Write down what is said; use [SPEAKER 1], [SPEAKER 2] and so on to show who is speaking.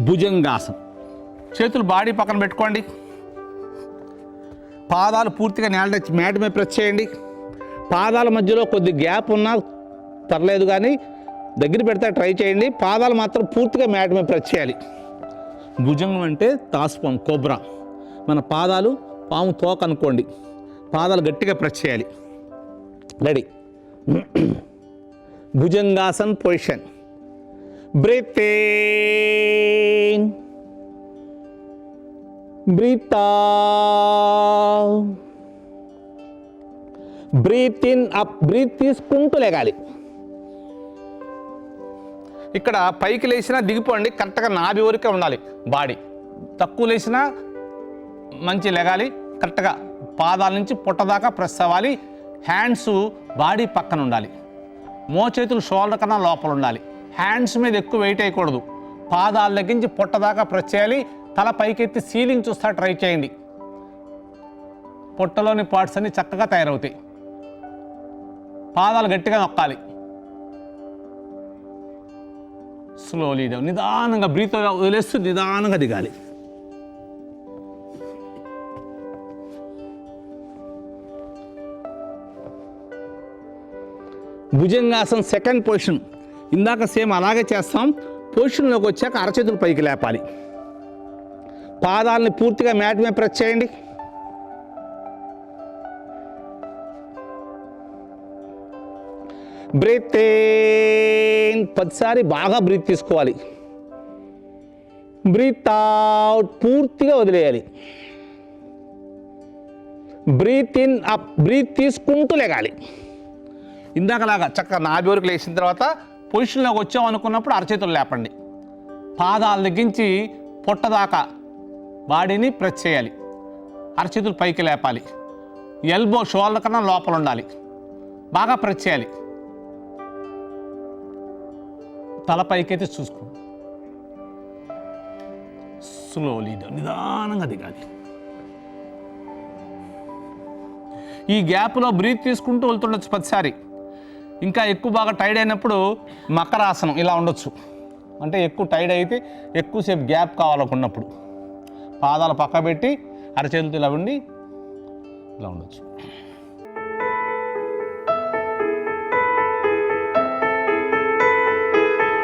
[SPEAKER 1] భుజంగాసనం చేతులు బాడీ పక్కన పెట్టుకోండి. పాదాలు పూర్తిగా నేల మ్యాట్ మీద ప్రెస్ చేయండి. పాదాల మధ్యలో కొద్ది గ్యాప్ ఉన్నా పర్లేదు కానీ దగ్గర పెడితే ట్రై చేయండి. పాదాలు మాత్రం పూర్తిగా మ్యాట్ మీద ప్రెస్ చేయాలి. భుజంగం అంటే తాసుపాము కొబ్రా. మన పాదాలు పాము తోక అనుకోండి. పాదాలు గట్టిగా ప్రెస్ చేయాలి. Ready. Bhujangasan position. Breath breath breath in up breath తీసుకుంటూ లేగాలి ఇక్కడ పైకి లేచినా దిగిపోండి కరెక్ట్గా నాభి వరకే ఉండాలి బాడీ తక్కువ లేచినా మంచి లెగాలి కరెక్ట్గా పాదాల నుంచి పుట్ట దాకా ప్రెస్ అవ్వాలి హ్యాండ్స్ బాడీ పక్కన ఉండాలి మోచేతులు షోల్డర్ కన్నా లోపల ఉండాలి హ్యాండ్స్ మీద ఎక్కువ వెయిట్ వేయకూడదు పాదాల దగ్గర నుంచి పుట్ట దాకా ప్రెస్ చేయాలి తల పైకెత్తి సీలింగ్ చూస్తా ట్రై చేయండి. పొట్టలోని పార్ట్స్ అన్ని చక్కగా తయారవుతాయి. పాదాలు గట్టిగా నొక్కాలి. స్లోలీ డౌన్ నిదానంగా బ్రీత్ వదిలేస్తూ నిదానంగా దిగాలి. భుజంగాసనం సెకండ్ పొజిషన్ ఇందాక సేమ్ అలాగే చేస్తాం. పొజిషన్లోకి వచ్చాక అరచేతులు పైకి లేపాలి. పాదాలని పూర్తిగా మ్యాట్ మీద ప్రెస్ చేయండి. Breath in. పదిసారి బాగా బ్రీత్ తీసుకోవాలి. Breath out. పూర్తిగా వదిలేయాలి. Breath in. అప్. బ్రీత్ తీసుకుంటూ లేగాలి. ఇందాకలాగా చక్కగా నాభి వరకు లేచిన తర్వాత పొజిషన్లోకి వచ్చాం అనుకున్నప్పుడు అరచేతులు లేపండి. పాదాల తగ్గించి పొట్టదాకా బాడీని ప్రెస్ చేయాలి. అరచేతులు పైకి లేపాలి. ఎల్బో షోల్డర్ కన్నా లోపల ఉండాలి. బాగా ప్రెస్ చేయాలి. తల పైకైతే చూసుకో. స్లోలీ నిదానంగా దిగాలి. ఈ గ్యాప్లో బ్రీత్ తీసుకుంటూ వెళ్తుండొచ్చు ప్రతిసారి. ఇంకా ఎక్కువ బాగా టైడ్ అయినప్పుడు మకరాసనం ఇలా ఉండొచ్చు. అంటే ఎక్కువ టైడ్ అయితే ఎక్కువసేపు గ్యాప్ కావాలనుకున్నప్పుడు. పాదాలు పక్కబెట్టి అరచేతులతో ఇలా ఉండి ఇలా ఉండొచ్చు.